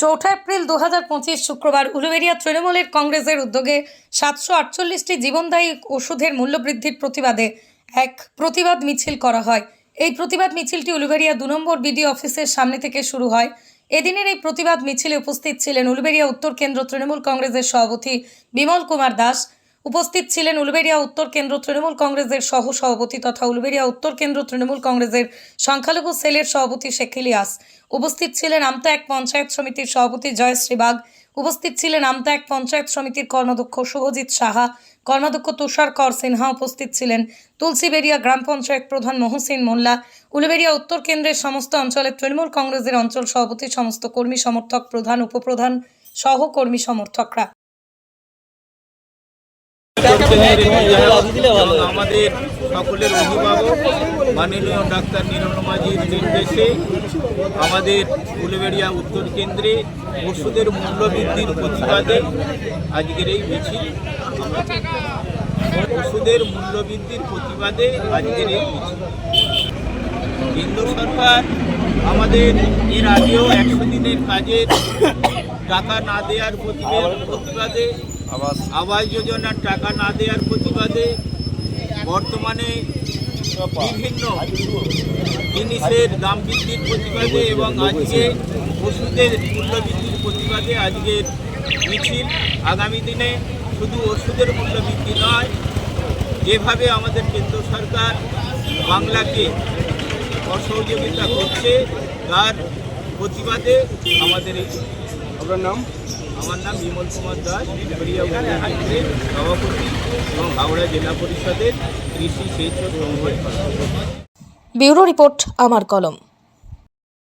চৌঠা এপ্রিল দু হাজার পঁচিশ শুক্রবার উলুবেরিয়া তৃণমূলের কংগ্রেসের উদ্যোগে সাতশো আটচল্লিশটি জীবনদায়ী ওষুধের মূল্যবৃদ্ধির প্রতিবাদে এক প্রতিবাদ মিছিল করা হয়। এই প্রতিবাদ মিছিলটি উলুবেরিয়া দু নম্বর বিডি অফিসের সামনে থেকে শুরু হয়। এদিনের এই প্রতিবাদ মিছিলে উপস্থিত ছিলেন উলুবেরিয়া উত্তর কেন্দ্র তৃণমূল কংগ্রেসের সভাপতি বিমল কুমার দাস উপস্থিত ছিলেন উলুবেড়িয়া উত্তর কেন্দ্র তৃণমূল কংগ্রেসের সহ সভাপতি তথা উলুবেড়িয়া উত্তর কেন্দ্র তৃণমূল কংগ্রেসের সংখ্যালঘু সেলের সভাপতি শেখ ইলিয়াস। উপস্থিত ছিলেন আমতা এক পঞ্চায়েত সমিতির সভাপতি জয়শ্রী বাগ। উপস্থিত ছিলেন আমতা এক পঞ্চায়েত সমিতির কর্মাধ্যক্ষ শুভজিৎ সাহা। কর্মাধ্যক্ষ তুষার কর সিনহা উপস্থিত ছিলেন তুলসীবেড়িয়া গ্রাম পঞ্চায়েত প্রধান মহসিন মোল্লা। উলুবেড়িয়া উত্তর কেন্দ্রের সমস্ত অঞ্চলের তৃণমূল কংগ্রেসের অঞ্চল সভাপতি, সমস্ত কর্মী সমর্থক, প্রধান, উপপ্রধান সহ কর্মী সমর্থকরা। আমাদের সকলের অভিভাবক মাননীয় ডাক্তার নীরণ মাঝির নির্দেশে আমাদের উলুবেড়িয়া উত্তর কেন্দ্রে ওষুধের মূল্যবৃদ্ধির প্রতিবাদে আজকের এই মিছিল। ওষুধের মূল্যবৃদ্ধির প্রতিবাদে আজকের এই মিছিল। কেন্দ্র সরকার আমাদের এর আগেও একশো দিনের কাজের টাকা না দেওয়ার প্রতিবাদ প্রতিবাদে আবাস। যোজনার টাকা না দেওয়ার প্রতিবাদে বর্তমানে বিভিন্ন জিনিসের দাম বৃদ্ধির প্রতিবাদে এবং আজকে ওষুধের মূল্য বৃদ্ধির প্রতিবাদে আজকের মিছিল। আগামী দিনে শুধু ওষুধের মূল্য বৃদ্ধি নয়, যেভাবে আমাদের কেন্দ্র সরকার বাংলাকে অসহযোগিতা করছে, তার প্রতিবাদে আমাদের এই আপনার নাম? আমার নাম বিমল কুমার দাস সভাপতি এবং হাওড়া জেলা পরিষদের কৃষি সেচ ও ব্যুরো রিপোর্ট, আমার কলম।